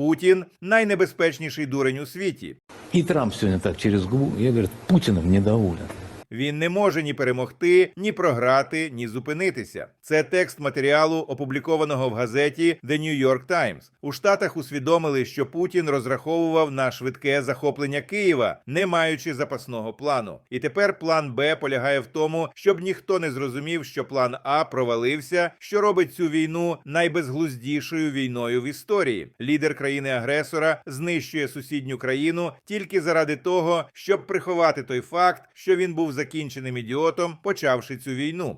Путін найнебезпечніший дурень у світі. І Трамп сьогодні так через губу, я говорю, Путіном недоволен. Він не може ні перемогти, ні програти, ні зупинитися. Це текст матеріалу, опублікованого в газеті The New York Times. У Штатах усвідомили, що Путін розраховував на швидке захоплення Києва, не маючи запасного плану. І тепер план Б полягає в тому, щоб ніхто не зрозумів, що план А провалився, що робить цю війну найбезглуздішою війною в історії. Лідер країни-агресора знищує сусідню країну тільки заради того, щоб приховати той факт, що він був закінченим ідіотом, почавши цю війну.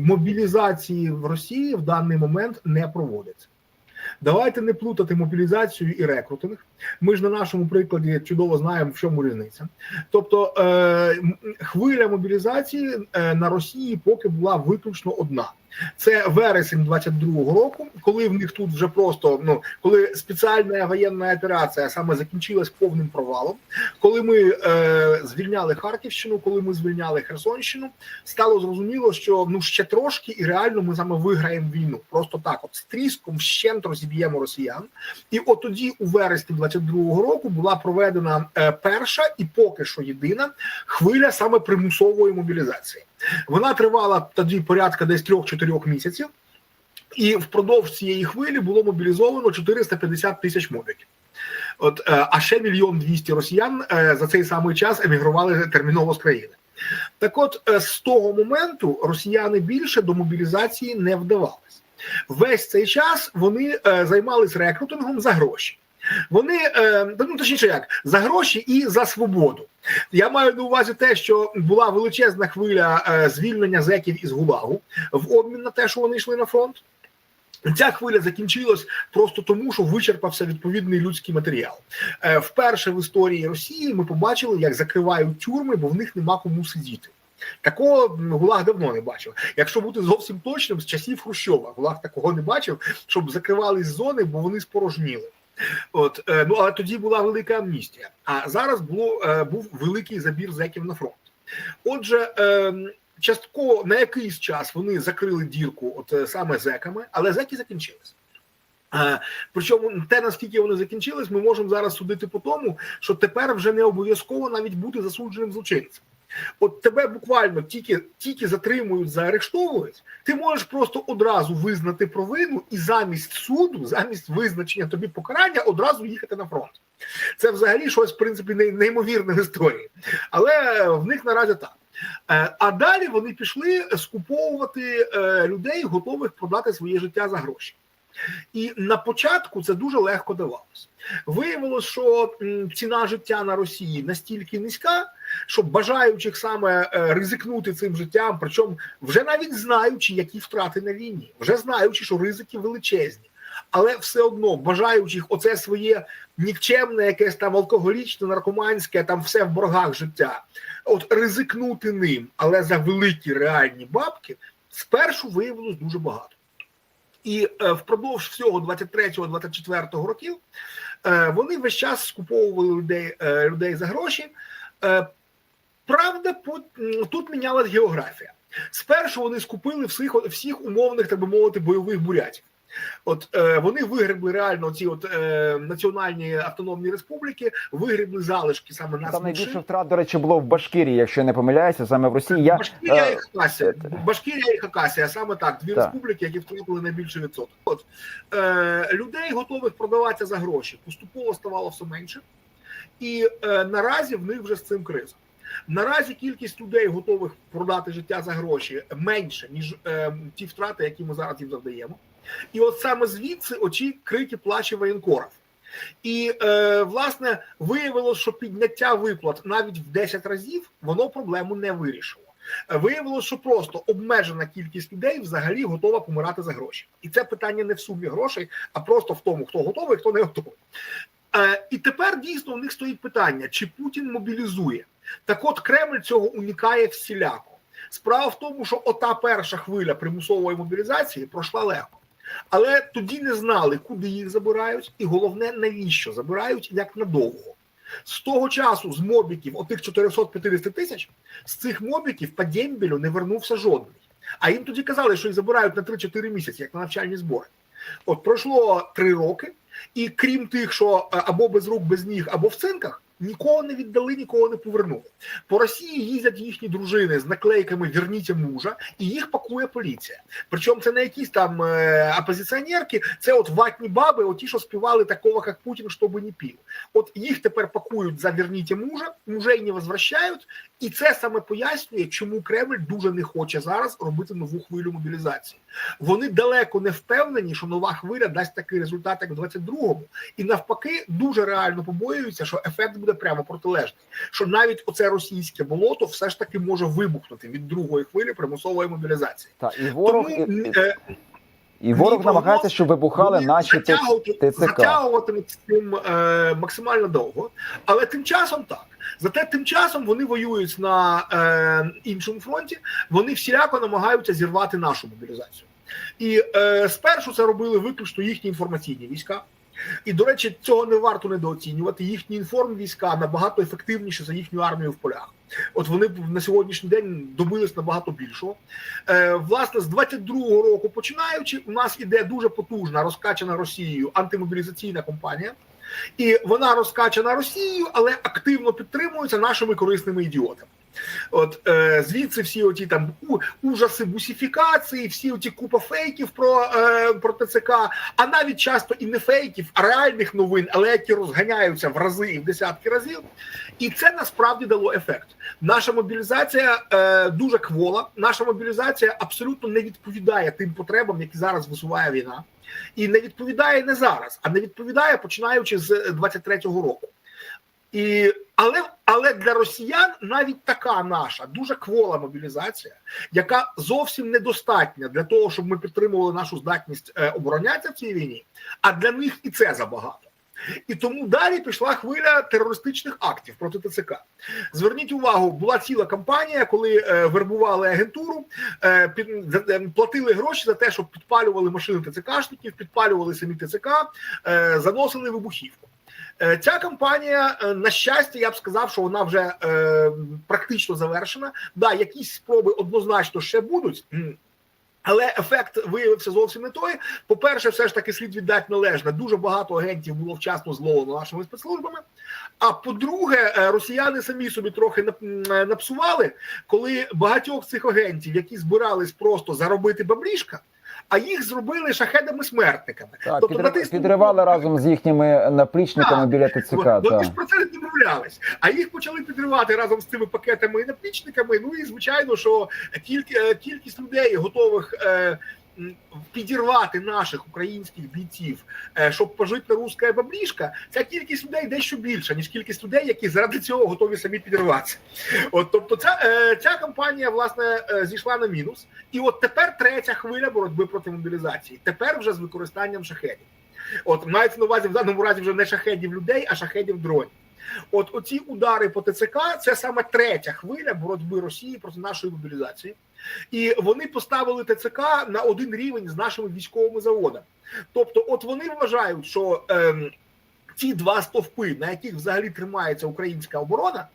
мобілізації в Росії в даний момент не проводиться. Давайте не плутати мобілізацію і рекрутинг. Ми ж на нашому прикладі чудово знаємо, в чому різниця. Тобто е, хвиля мобілізації е, на Росії поки була виключно одна. Це вересень 22-го року, коли в них тут вже просто ну коли спеціальна воєнна операція саме закінчилась повним провалом. Коли ми е, звільняли Харківщину, коли ми звільняли Херсонщину, стало зрозуміло, що ну ще трошки, і реально ми саме виграємо війну. Просто так, от з тріском щент розіб'ємо росіян. І от тоді, у вересні 22-го року, була проведена е, перша і поки що єдина хвиля саме примусової мобілізації. Вона тривала тоді порядка десь 3-4 місяців, і впродовж цієї хвилі було мобілізовано 450 тисяч мобіків. От, е, а ще мільйон двісті росіян е, за цей самий час емігрували терміново з країни. Так от, е, з того моменту росіяни більше до мобілізації не вдавались. Весь цей час вони е, займались рекрутингом за гроші. Вони е, ну точніше, як за гроші і за свободу. Я маю на увазі те, що була величезна хвиля е, звільнення зеків із ГУЛАГу в обмін на те, що вони йшли на фронт. Ця хвиля закінчилась просто тому, що вичерпався відповідний людський матеріал. Е, Вперше в історії Росії ми побачили, як закривають тюрми, бо в них нема кому сидіти. Такого ГУЛАГ давно не бачив. Якщо бути зовсім точним, з часів Хрущова ГУЛАГ такого не бачив, щоб закривались зони, бо вони спорожніли. От е, ну але тоді була велика амністія. А зараз було е, був великий забір зеків на фронт. Отже, е, частково на якийсь час вони закрили дірку, от е, саме зеками, але зеки закінчились. Причому те, наскільки вони закінчились, ми можемо зараз судити по тому, що тепер вже не обов'язково навіть бути засудженим злочинцем. От тебе буквально тільки тільки затримують, заарештовують, ти можеш просто одразу визнати провину і замість суду, замість визначення тобі покарання, одразу їхати на фронт. Це взагалі щось в принципі неймовірне в історії, але в них наразі так. Е, А далі вони пішли скуповувати е, людей, готових продати своє життя за гроші. І на початку це дуже легко давалось. Виявилось, що ціна життя на Росії настільки низька, що бажаючих саме е, ризикнути цим життям, причому вже навіть знаючи, які втрати на війні, вже знаючи, що ризики величезні, але все одно бажаючих оце своє нікчемне, якесь там алкоголічне, наркоманське, там все в боргах життя, от ризикнути ним, але за великі реальні бабки, спершу виявилось дуже багато. І е, впродовж всього 23-24 років е, вони весь час скуповували людей, е, людей за гроші. Е, правда, тут мінялась географія. Спершу вони скупили всіх, всіх умовних, так би мовити, бойових бурятів. От е, вони вигребли реально ці от е, національні автономні республіки, вигребли залишки саме на Там найбільше втрат, до речі, було в Башкірії, якщо я не помиляюся, саме в Росії. Я, Башкірія е, і Хакасія. Башкірія і Хакасія, саме так, дві Так. республіки, які втратили найбільше відсоток. От е, людей готових продаватися за гроші поступово ставало все менше, і е, наразі в них вже з цим криза. Наразі кількість людей, готових продати життя за гроші, менше ніж е, ті втрати, які ми зараз їм завдаємо. І от саме звідси очі крики плачі воєнкорів. І е, власне виявилось, що підняття виплат навіть в 10 разів воно проблему не вирішило. Виявилось, що просто обмежена кількість людей взагалі готова помирати за гроші, і це питання не в сумі грошей, а просто в тому, хто готовий, хто не готовий. Е, і тепер дійсно у них стоїть питання: чи Путін мобілізує? Так, от Кремль цього унікає всіляко. Справа в тому, що ота перша хвиля примусової мобілізації пройшла легко. Але тоді не знали, куди їх забирають, і головне, навіщо забирають як надовго. З того часу з мобіків, отих 450 тисяч, з цих мобіків по дембелю не вернувся жодний. А їм тоді казали, що їх забирають на 3-4 місяці, як на навчальні збори. От пройшло 3 роки, і крім тих, що е, або без рук, без ніг, або в цинках, нікого не віддали, нікого не повернули. По Росії їздять їхні дружини з наклейками Верніть мужа, і їх пакує поліція. Причому це не якісь там е, опозиціонерки, це от ватні баби, оті, що співали такого, як Путін, щоб не пів. От їх тепер пакують за Верніть мужа, мужей не возвращають, і це саме пояснює, чому Кремль дуже не хоче зараз робити нову хвилю мобілізації. Вони далеко не впевнені, що нова хвиля дасть такий результат, як в 22-му, і навпаки, дуже реально побоюються, що ефект буде прямо протилежний. Що навіть оце російське болото все ж таки може вибухнути від другої хвилі примусової мобілізації. Та і ворог Тому і, е, і ворог намагається, щоб вибухали наші ТЦК. затягуватимуть з цим е, максимально довго, але тим часом так. Зате тим часом вони воюють на е, іншому фронті. Вони всіляко намагаються зірвати нашу мобілізацію. І е, спершу це робили виключно їхні інформаційні війська. І, до речі, цього не варто недооцінювати. Їхні інформвійська набагато ефективніші за їхню армію в полях. От вони на сьогоднішній день добились набагато більшого. Е, власне, з 22-го року починаючи, у нас іде дуже потужна розкачана Росією антимобілізаційна кампанія. І вона розкачана Росією, але активно підтримується нашими корисними ідіотами. От е, звідси всі оті там у, ужаси бусифікації, всі оті купа фейків про, е, про ТЦК, а навіть часто і не фейків, а реальних новин, але які розганяються в рази і в десятки разів. І це насправді дало ефект. Наша мобілізація е, дуже квола. Наша мобілізація абсолютно не відповідає тим потребам, які зараз висуває війна, і не відповідає не зараз, а не відповідає починаючи з 23-го року. І, але, але для росіян навіть така наша дуже квола мобілізація, яка зовсім недостатня для того, щоб ми підтримували нашу здатність е, оборонятися в цій війні, а для них і це забагато. І тому далі пішла хвиля терористичних актів проти ТЦК. Зверніть увагу, була ціла кампанія, коли е, вербували агентуру, е, під, е, платили гроші за те, щоб підпалювали машини ТЦКшників, підпалювали самі ТЦК, е, заносили вибухівку. Е, Ця кампанія, е, на щастя, я б сказав, що вона вже е, практично завершена. Да, якісь спроби однозначно ще будуть. Але ефект виявився зовсім не той. По-перше, все ж таки слід віддати належне. Дуже багато агентів було вчасно зловлено нашими спецслужбами. А по-друге, росіяни самі собі трохи напсували, коли багатьох цих агентів, які збирались просто заробити баблішка, а їх зробили шахедами-смертниками. Так, Тобто підри- натиснули підривали разом з їхніми наплічниками Так. біля ТЦК. Вони Так. ж про це не домовлялись, а їх почали підривати разом з цими пакетами і наплічниками. Ну і звичайно, що кіль- е, кількість людей готових. е, Підірвати наших українських бійців, е, щоб пожити на руська баблішка, ця кількість людей дещо більша, ніж кількість людей, які заради цього готові самі підірватися. От тобто, ця, е, ця кампанія власне е, зійшла на мінус, і от тепер третя хвиля боротьби проти мобілізації. Тепер вже з використанням шахедів. От мається на увазі в даному разі вже не шахедів людей, а шахедів дронів. От оці удари по ТЦК це саме третя хвиля боротьби Росії проти нашої мобілізації, і вони поставили ТЦК на один рівень з нашими військовими заводами. Тобто, от вони вважають, що ем, ці два стовпи, на яких взагалі тримається українська оборона,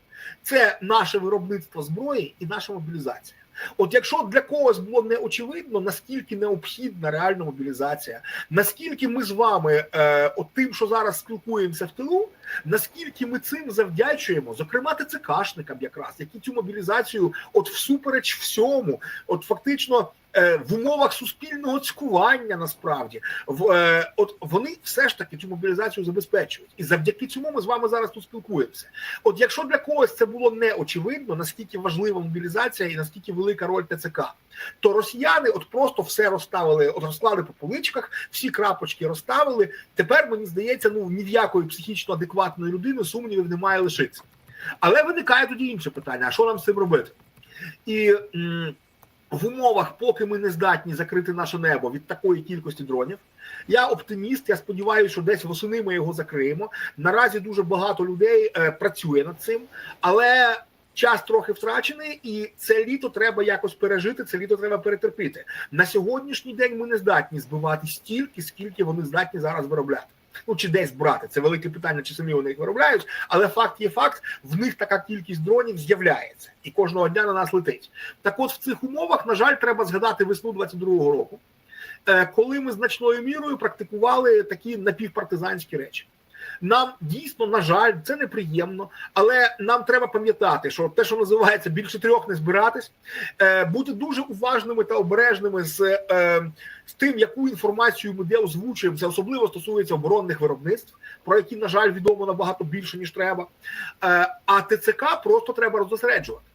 це наше виробництво зброї і наша мобілізація. От якщо для когось було не очевидно, наскільки необхідна реальна мобілізація, наскільки ми з вами, е, от тим, що зараз спілкуємося в тилу, наскільки ми цим завдячуємо, зокрема ТЦКшникам, якраз які цю мобілізацію, от всупереч всьому, от фактично. е, В умовах суспільного цькування насправді в е, от вони все ж таки цю мобілізацію забезпечують, і завдяки цьому ми з вами зараз тут спілкуємося. От якщо для когось це було не очевидно, наскільки важлива мобілізація і наскільки велика роль ТЦК, то росіяни от просто все розставили, от розклали по поличках, всі крапочки розставили. Тепер мені здається, ну ні в якої психічно адекватної людини сумнівів немає лишитися. Але виникає тоді інше питання: а що нам з цим робити? І м, в умовах, поки ми не здатні закрити наше небо від такої кількості дронів, я оптиміст. Я сподіваюся, що десь восени ми його закриємо. Наразі дуже багато людей е, працює над цим, але час трохи втрачений, і це літо треба якось пережити. Це літо треба перетерпіти. На сьогоднішній день ми не здатні збивати стільки, скільки вони здатні зараз виробляти. Ну чи десь брати це велике питання, чи самі вони їх виробляють, але факт є факт: в них така кількість дронів з'являється, і кожного дня на нас летить. Так, от в цих умовах, на жаль, треба згадати весну 22-го року. е, коли ми значною мірою практикували такі напівпартизанські речі. Нам дійсно, на жаль, це неприємно, але нам треба пам'ятати, що те, що називається більше трьох не збиратись, е, бути дуже уважними та обережними з, е, з тим, яку інформацію ми де озвучуємо. Це особливо стосується оборонних виробництв, про які, на жаль, відомо набагато більше ніж треба. Е, а ТЦК просто треба розосереджувати.